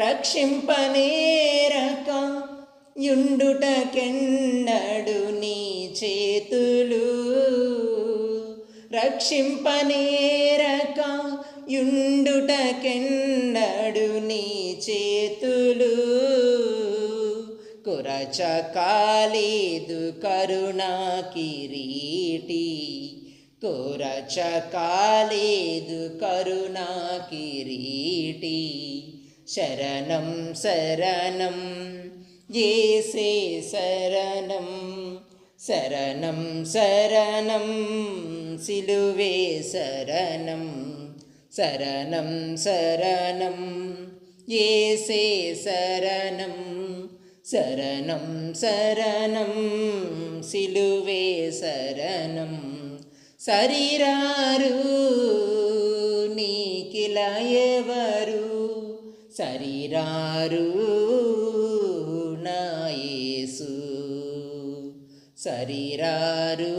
రక్షింపనేరక యుండుటకెండడు నీ చేతులు. రక్షింపనేరక యుండుటకెండడు నీ చేతులు. కురచ కాలేదు కరుణా కిరీటి. కురచ కాలేదు కరుణా కిరీటి. ശരണം ശരണം. ജേസേ ശരണം. ശരണം ശരണം. സിലുവേ ശരണം. ശരണം ശരണം. യേസേ ശരണം. ശരണം ശരണം. സിലുവേ ശരണം. ശരീരാരൂ సరిరారు నాయసు సరిరారు